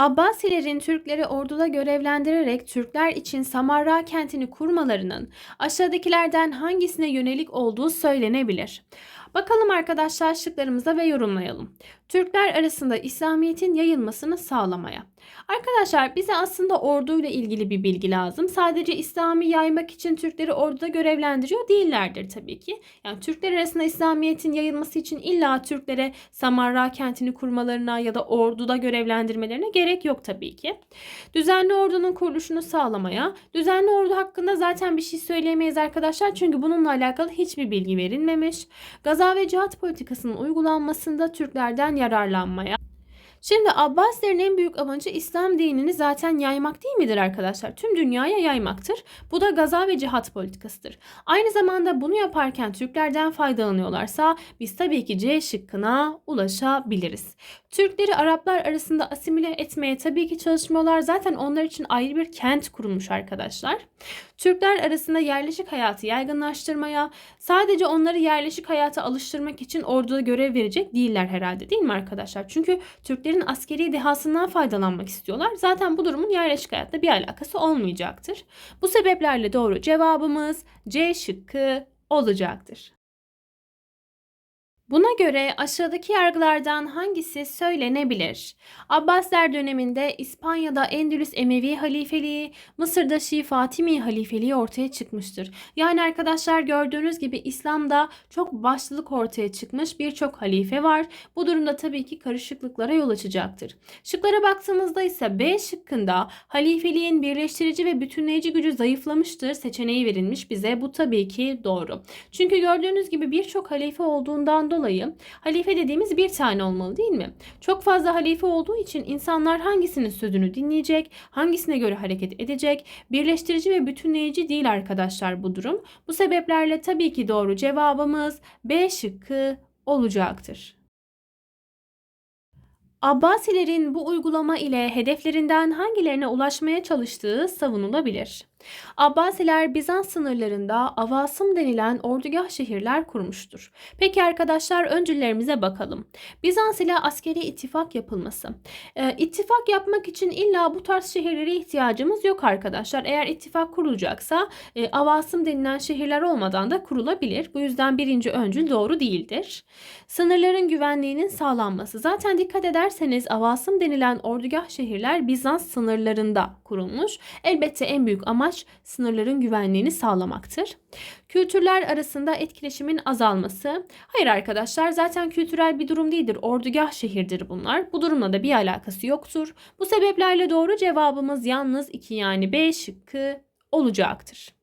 Abbasilerin Türkleri orduda görevlendirerek Türkler için Samarra kentini kurmalarının aşağıdakilerden hangisine yönelik olduğu söylenebilir. Bakalım arkadaşlar şıklarımıza ve yorumlayalım. Türkler arasında İslamiyet'in yayılmasını sağlamaya. Arkadaşlar bize aslında orduyla ilgili bir bilgi lazım. Sadece İslam'ı yaymak için Türkleri orduda görevlendiriyor değillerdir tabii ki. Yani Türkler arasında İslamiyet'in yayılması için illa Türklere Samarra kentini kurmalarına ya da orduda görevlendirmelerine gerek yok tabii ki. Düzenli ordunun kuruluşunu sağlamaya. Düzenli ordu hakkında zaten bir şey söyleyemeyiz arkadaşlar. Çünkü bununla alakalı hiçbir bilgi verilmemiş. Gaza ve cihat politikasının uygulanmasında Türklerden yararlanmaya. Şimdi Abbasilerin en büyük amacı İslam dinini zaten yaymak değil midir arkadaşlar? Tüm dünyaya yaymaktır. Bu da gaza ve cihat politikasıdır. Aynı zamanda bunu yaparken Türklerden faydalanıyorlarsa biz tabii ki C şıkkına ulaşabiliriz. Türkleri Araplar arasında asimile etmeye tabii ki çalışmıyorlar. Zaten onlar için ayrı bir kent kurulmuş arkadaşlar. Türkler arasında yerleşik hayatı yaygınlaştırmaya, sadece onları yerleşik hayata alıştırmak için orduda görev verecek değiller herhalde değil mi arkadaşlar? Çünkü Türklerin askeri dehasından faydalanmak istiyorlar. Zaten bu durumun yerleşik hayatta bir alakası olmayacaktır. Bu sebeplerle doğru cevabımız C şıkkı olacaktır. Buna göre aşağıdaki yargılardan hangisi söylenebilir? Abbasiler döneminde İspanya'da Endülüs Emevi halifeliği, Mısır'da Şii Fatimi halifeliği ortaya çıkmıştır. Yani arkadaşlar gördüğünüz gibi İslam'da çok başlılık ortaya çıkmış birçok halife var. Bu durumda tabii ki karışıklıklara yol açacaktır. Şıklara baktığımızda ise B şıkkında halifeliğin birleştirici ve bütünleyici gücü zayıflamıştır seçeneği verilmiş bize. Bu tabii ki doğru. Çünkü gördüğünüz gibi birçok halife olduğundan dolayı halife dediğimiz bir tane olmalı değil mi? Çok fazla halife olduğu için insanlar hangisinin sözünü dinleyecek, hangisine göre hareket edecek? Birleştirici ve bütünleyici değil arkadaşlar bu durum. Bu sebeplerle tabii ki doğru cevabımız B şıkkı olacaktır. Abbasilerin bu uygulama ile hedeflerinden hangilerine ulaşmaya çalıştığı savunulabilir. Abbasiler Bizans sınırlarında Avasım denilen ordugah şehirler kurmuştur. Peki arkadaşlar öncüllerimize bakalım. Bizans ile askeri ittifak yapılması. Ee, ittifak yapmak için illa bu tarz şehirlere ihtiyacımız yok arkadaşlar. Eğer ittifak kurulacaksa e, Avasım denilen şehirler olmadan da kurulabilir. Bu yüzden birinci öncül doğru değildir. Sınırların güvenliğinin sağlanması. Zaten dikkat ederseniz Avasım denilen ordugah şehirler Bizans sınırlarında kurulmuş. Elbette en büyük amaç sınırların güvenliğini sağlamaktır. Kültürler arasında etkileşimin azalması. Hayır arkadaşlar zaten kültürel bir durum değildir. Ordugah şehirdir bunlar. Bu durumla da bir alakası yoktur. Bu sebeplerle doğru cevabımız yalnız 2 yani B şıkkı olacaktır.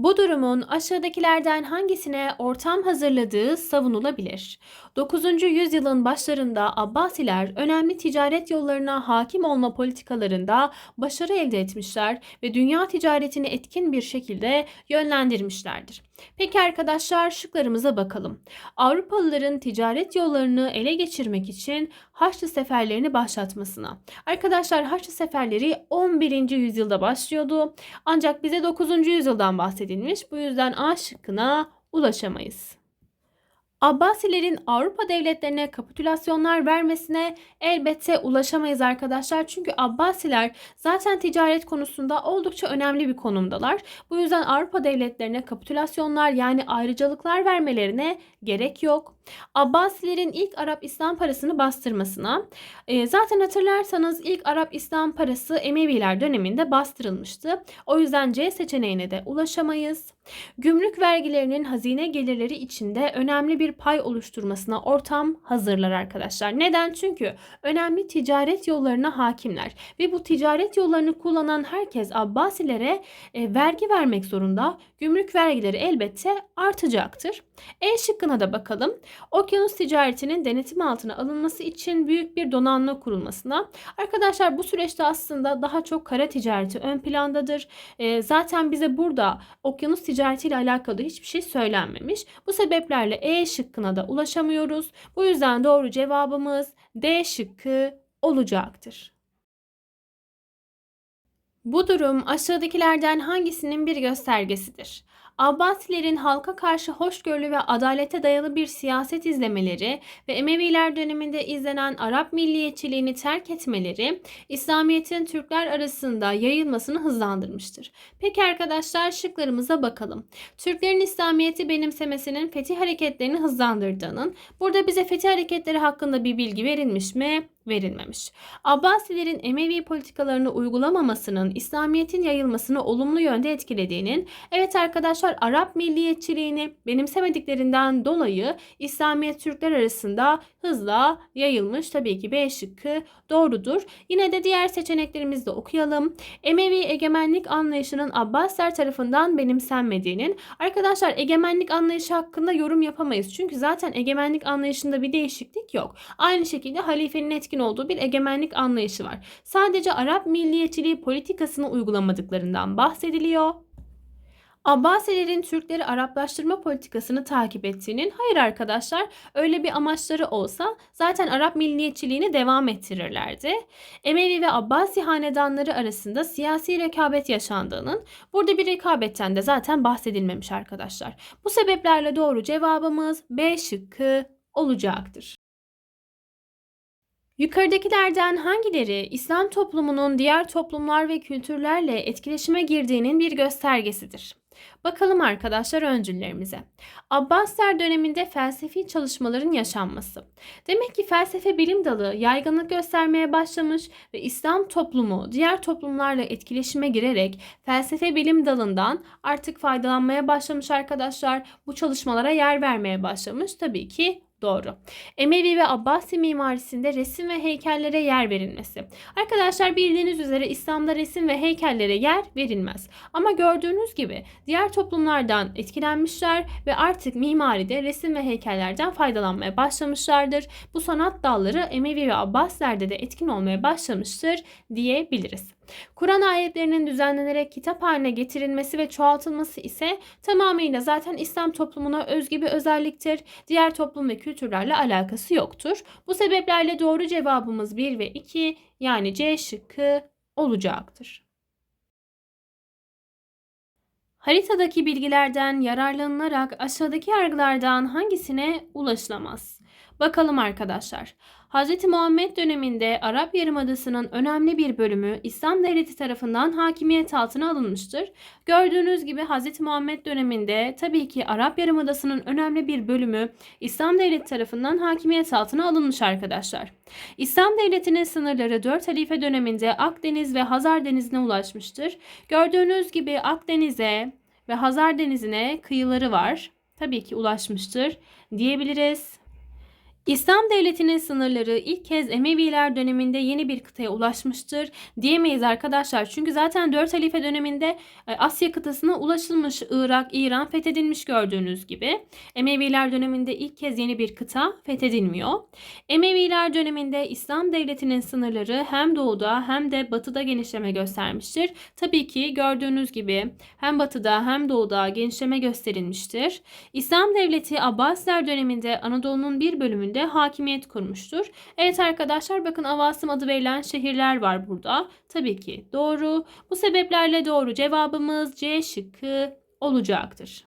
Bu durumun aşağıdakilerden hangisine ortam hazırladığı savunulabilir. 9. yüzyılın başlarında Abbasiler önemli ticaret yollarına hakim olma politikalarında başarı elde etmişler ve dünya ticaretini etkin bir şekilde yönlendirmişlerdir. Peki arkadaşlar şıklarımıza bakalım. Avrupalıların ticaret yollarını ele geçirmek için Haçlı seferlerini başlatmasına. Arkadaşlar Haçlı seferleri 11. yüzyılda başlıyordu. Ancak bize 9. yüzyıldan bahsedilmiş. Bu yüzden A şıkkına ulaşamayız. Abbasilerin Avrupa devletlerine kapitülasyonlar vermesine elbette ulaşamayız arkadaşlar. Çünkü Abbasiler zaten ticaret konusunda oldukça önemli bir konumdalar. Bu yüzden Avrupa devletlerine kapitülasyonlar yani ayrıcalıklar vermelerine gerek yok. Abbasilerin ilk Arap İslam parasını bastırmasına. E, zaten hatırlarsanız ilk Arap İslam parası Emeviler döneminde bastırılmıştı. O yüzden C seçeneğine de ulaşamayız. Gümrük vergilerinin hazine gelirleri içinde önemli bir pay oluşturmasına ortam hazırlar arkadaşlar. Neden? Çünkü önemli ticaret yollarına hakimler ve bu ticaret yollarını kullanan herkes Abbasilere e, vergi vermek zorunda. Gümrük vergileri elbette artacaktır. E şıkkına da bakalım. Okyanus ticaretinin denetim altına alınması için büyük bir donanma kurulmasına. Arkadaşlar bu süreçte aslında daha çok kara ticareti ön plandadır. E, zaten bize burada okyanus ticaretiyle alakalı hiçbir şey söylenmemiş. Bu sebeplerle E şıkkına da ulaşamıyoruz. Bu yüzden doğru cevabımız D şıkkı olacaktır. Bu durum aşağıdakilerden hangisinin bir göstergesidir? Abbasilerin halka karşı hoşgörülü ve adalete dayalı bir siyaset izlemeleri ve Emeviler döneminde izlenen Arap milliyetçiliğini terk etmeleri İslamiyet'in Türkler arasında yayılmasını hızlandırmıştır. Peki arkadaşlar şıklarımıza bakalım. Türklerin İslamiyet'i benimsemesinin fetih hareketlerini hızlandırdığının, burada bize fetih hareketleri hakkında bir bilgi verilmiş mi? Verilmemiş. Abbasilerin Emevi politikalarını uygulamamasının İslamiyet'in yayılmasını olumlu yönde etkilediğinin, evet arkadaşlar Arap milliyetçiliğini benimsemediklerinden dolayı İslamiyet Türkler arasında hızla yayılmış. Tabii ki B şıkkı doğrudur. Yine de diğer seçeneklerimizi de okuyalım. Emevi egemenlik anlayışının Abbasiler tarafından benimsenmediğinin, arkadaşlar egemenlik anlayışı hakkında yorum yapamayız. Çünkü zaten egemenlik anlayışında bir değişiklik yok. Aynı şekilde halifenin etkin olduğu bir egemenlik anlayışı var. Sadece Arap milliyetçiliği politikasını uygulamadıklarından bahsediliyor. Abbasilerin Türkleri Araplaştırma politikasını takip ettiğinin hayır arkadaşlar öyle bir amaçları olsa zaten Arap milliyetçiliğini devam ettirirlerdi. Emevi ve Abbasi hanedanları arasında siyasi rekabet yaşandığının burada bir rekabetten de zaten bahsedilmemiş arkadaşlar. Bu sebeplerle doğru cevabımız B şıkkı olacaktır. Yukarıdakilerden hangileri İslam toplumunun diğer toplumlar ve kültürlerle etkileşime girdiğinin bir göstergesidir? Bakalım arkadaşlar öncüllerimize. Abbasiler döneminde felsefi çalışmaların yaşanması. Demek ki felsefe bilim dalı yaygınlık göstermeye başlamış ve İslam toplumu diğer toplumlarla etkileşime girerek felsefe bilim dalından artık faydalanmaya başlamış arkadaşlar. Bu çalışmalara yer vermeye başlamış. Tabii ki Doğru. Emevi ve Abbasi mimarisinde resim ve heykellere yer verilmesi. Arkadaşlar bildiğiniz üzere İslam'da resim ve heykellere yer verilmez. Ama gördüğünüz gibi diğer toplumlardan etkilenmişler ve artık mimaride resim ve heykellerden faydalanmaya başlamışlardır. Bu sanat dalları Emevi ve Abbasilerde de etkin olmaya başlamıştır diyebiliriz. Kur'an ayetlerinin düzenlenerek kitap haline getirilmesi ve çoğaltılması ise tamamıyla zaten İslam toplumuna özgü bir özelliktir. Diğer toplum ve kültürlerle alakası yoktur. Bu sebeplerle doğru cevabımız 1 ve 2 yani C şıkkı olacaktır. Haritadaki bilgilerden yararlanılarak aşağıdaki yargılardan hangisine ulaşılamaz? Bakalım arkadaşlar. Hz. Muhammed döneminde Arap Yarımadası'nın önemli bir bölümü İslam devleti tarafından hakimiyet altına alınmıştır. Gördüğünüz gibi Hz. Muhammed döneminde tabii ki Arap Yarımadası'nın önemli bir bölümü İslam devleti tarafından hakimiyet altına alınmış arkadaşlar. İslam devletinin sınırları 4 halife döneminde Akdeniz ve Hazar Denizi'ne ulaşmıştır. Gördüğünüz gibi Akdeniz'e ve Hazar Denizi'ne kıyıları var. Tabii ki ulaşmıştır diyebiliriz. İslam devletinin sınırları ilk kez Emeviler döneminde yeni bir kıtaya ulaşmıştır diyemeyiz arkadaşlar. Çünkü zaten 4 halife döneminde e, Asya kıtasına ulaşılmış Irak, İran fethedilmiş gördüğünüz gibi. Emeviler döneminde ilk kez yeni bir kıta fethedilmiyor. Emeviler döneminde İslam devletinin sınırları hem doğuda hem de batıda genişleme göstermiştir. Tabii ki gördüğünüz gibi hem batıda hem doğuda genişleme gösterilmiştir. İslam devleti Abbasiler döneminde Anadolu'nun bir bölümünde bölümünde hakimiyet kurmuştur. Evet arkadaşlar bakın Avasım adı verilen şehirler var burada. Tabii ki doğru. Bu sebeplerle doğru cevabımız C şıkkı olacaktır.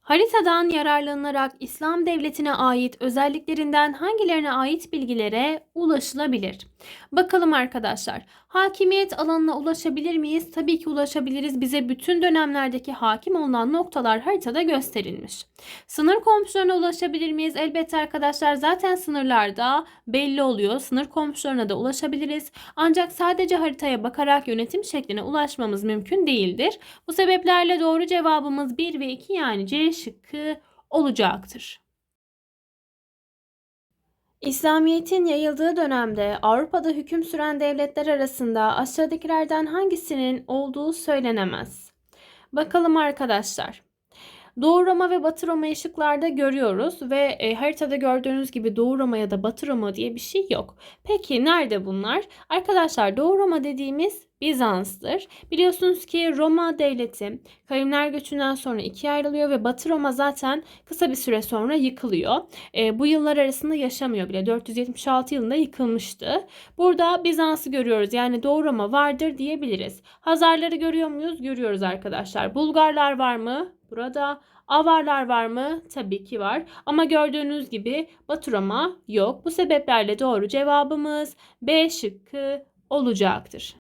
Haritadan yararlanılarak İslam devletine ait özelliklerinden hangilerine ait bilgilere ulaşılabilir? Bakalım arkadaşlar. Hakimiyet alanına ulaşabilir miyiz? Tabii ki ulaşabiliriz. Bize bütün dönemlerdeki hakim olunan noktalar haritada gösterilmiş. Sınır komşularına ulaşabilir miyiz? Elbette arkadaşlar zaten sınırlarda belli oluyor. Sınır komşularına da ulaşabiliriz. Ancak sadece haritaya bakarak yönetim şekline ulaşmamız mümkün değildir. Bu sebeplerle doğru cevabımız 1 ve 2 yani C şıkkı olacaktır. İslamiyet'in yayıldığı dönemde Avrupa'da hüküm süren devletler arasında aşağıdakilerden hangisinin olduğu söylenemez. Bakalım arkadaşlar. Doğu Roma ve Batı Roma ışıklarda görüyoruz ve e, haritada gördüğünüz gibi Doğu Roma ya da Batı Roma diye bir şey yok. Peki nerede bunlar? Arkadaşlar Doğu Roma dediğimiz Bizans'tır. Biliyorsunuz ki Roma devleti kavimler göçünden sonra ikiye ayrılıyor ve Batı Roma zaten kısa bir süre sonra yıkılıyor. E, bu yıllar arasında yaşamıyor bile. 476 yılında yıkılmıştı. Burada Bizans'ı görüyoruz. Yani Doğu Roma vardır diyebiliriz. Hazarları görüyor muyuz? Görüyoruz arkadaşlar. Bulgarlar var mı? Burada. Avarlar var mı? Tabii ki var. Ama gördüğünüz gibi Batı Roma yok. Bu sebeplerle doğru cevabımız B şıkkı olacaktır.